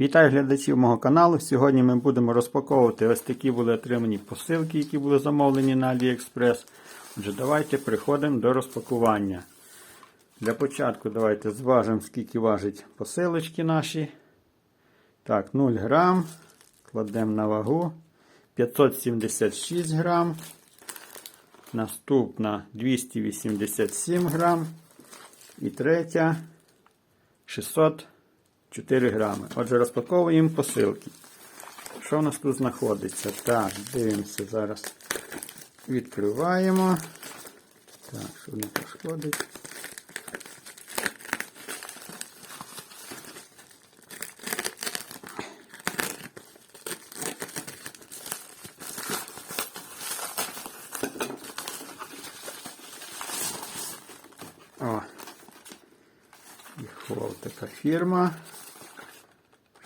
Вітаю глядачів мого каналу. Сьогодні ми будемо розпаковувати ось такі були отримані посилки, які були замовлені на AliExpress. Отже, давайте переходимо до розпакування. Для початку давайте зважимо, скільки важать посилочки наші. Так, 0 грам. Кладемо на вагу. 576 грам. Наступна 287 грам. І третя 604 грами. Отже, розпаковуємо посилки. Що в нас тут знаходиться? Так, дивимося зараз. Відкриваємо. Так, що не пошкодить. О, Їхов така фірма.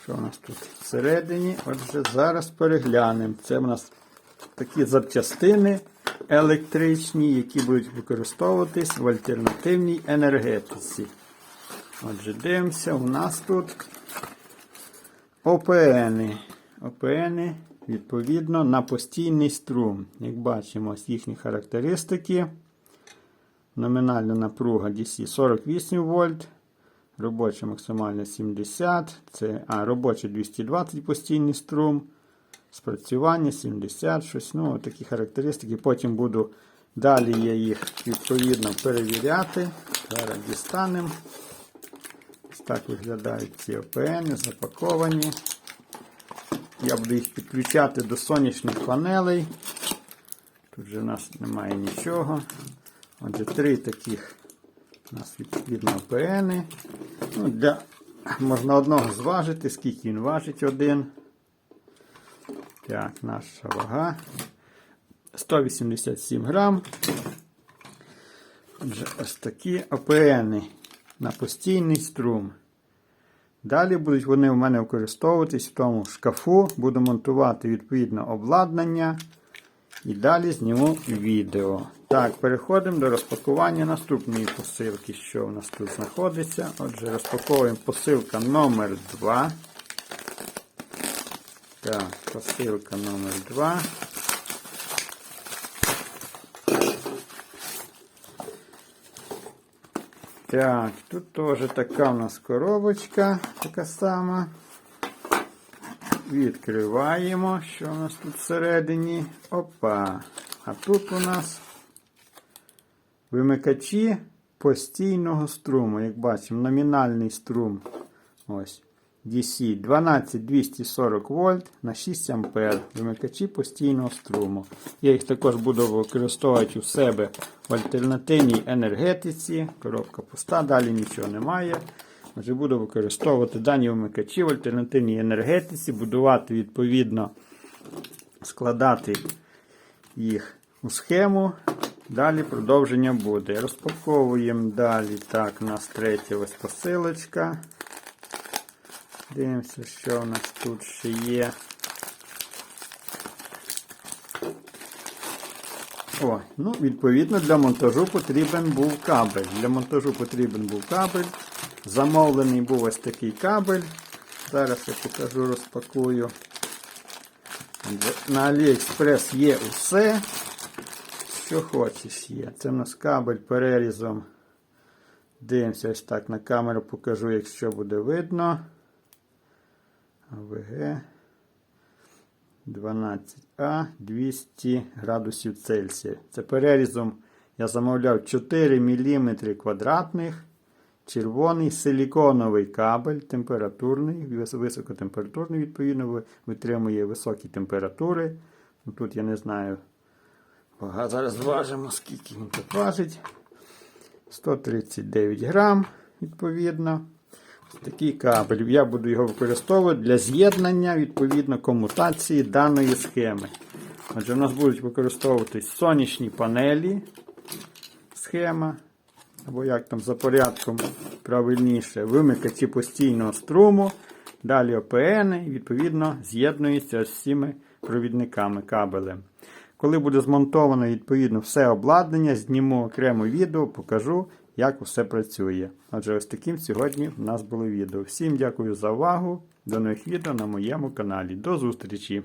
Що у нас тут всередині? Отже, зараз переглянемо. Це у нас такі запчастини електричні, які будуть використовуватись в альтернативній енергетиці. Отже, дивимося, у нас тут ОПНи. ОПНи, відповідно, на постійний струм. Як бачимо, ось їхні характеристики. Номінальна напруга DC 48 вольт. Робоча максимальна 70. Це, а, робоча 220 постійний струм. Спрацювання 70, щось. Ну, такі характеристики. Потім буду далі я їх відповідно перевіряти. Зараз дістанемо. Ось так виглядають ці ОПН, запаковані. Я буду їх підключати до сонячних панелей. Тут же у нас немає нічого. Отже, три таких у нас відповідно ОПНи. Ну, для... Можна одного зважити, скільки він важить один. Так, наша вага. 187 грам. Отже, ось такі ОПНи на постійний струм. Далі будуть вони в мене використовуватись в тому шкафу. Буду монтувати відповідно обладнання. І далі зніму відео. Так, переходимо до розпакування наступної посилки, що у нас тут знаходиться. Отже, розпаковуємо посилка номер 2. Так, посилка номер 2. Так, тут теж така у нас коробочка, така сама. Відкриваємо, що у нас тут всередині. Опа. А тут у нас вимикачі постійного струму. Як бачимо, номінальний струм. Ось. DC 12240 вольт на 6 ампер. Вимикачі постійного струму. Я їх також буду використовувати у себе в альтернативній енергетиці. Коробка пуста, далі нічого немає. Отже, буду використовувати дані вимикачі в альтернативній енергетиці, будувати відповідно, складати їх у схему. Далі продовження буде. Розпаковуємо далі. Так, у нас третя ось посилочка. Дивимося, що у нас тут ще є. О, ну, відповідно, для монтажу потрібен був кабель. Для монтажу потрібен був кабель. Замовлений був ось такий кабель. Зараз я покажу, розпакую. На AliExpress є усе, що хочеш є. Це в нас кабель перерізом. Дивимося ось так на камеру покажу, якщо буде видно. АВГ 12А 200 градусів Цельсія. Це перерізом я замовляв 4 мм квадратних. Червоний силіконовий кабель температурний, високотемпературний, відповідно, витримує високі температури. Ну, Тут я не знаю. Ага, зараз зважимо, скільки він тут важить. 139 грам, відповідно. Такий кабель. Я буду його використовувати для з'єднання відповідно комутації даної схеми. Отже, у нас будуть використовуватись сонячні панелі. Схема. Або як там за порядком правильніше, вимикачі постійного струму. Далі ОПН, і відповідно, з'єднуються з всіми провідниками кабелем. Коли буде змонтовано відповідно все обладнання, зніму окремо відео, покажу, як усе працює. Отже, ось таким сьогодні в нас було відео. Всім дякую за увагу. до нових відео на моєму каналі. До зустрічі!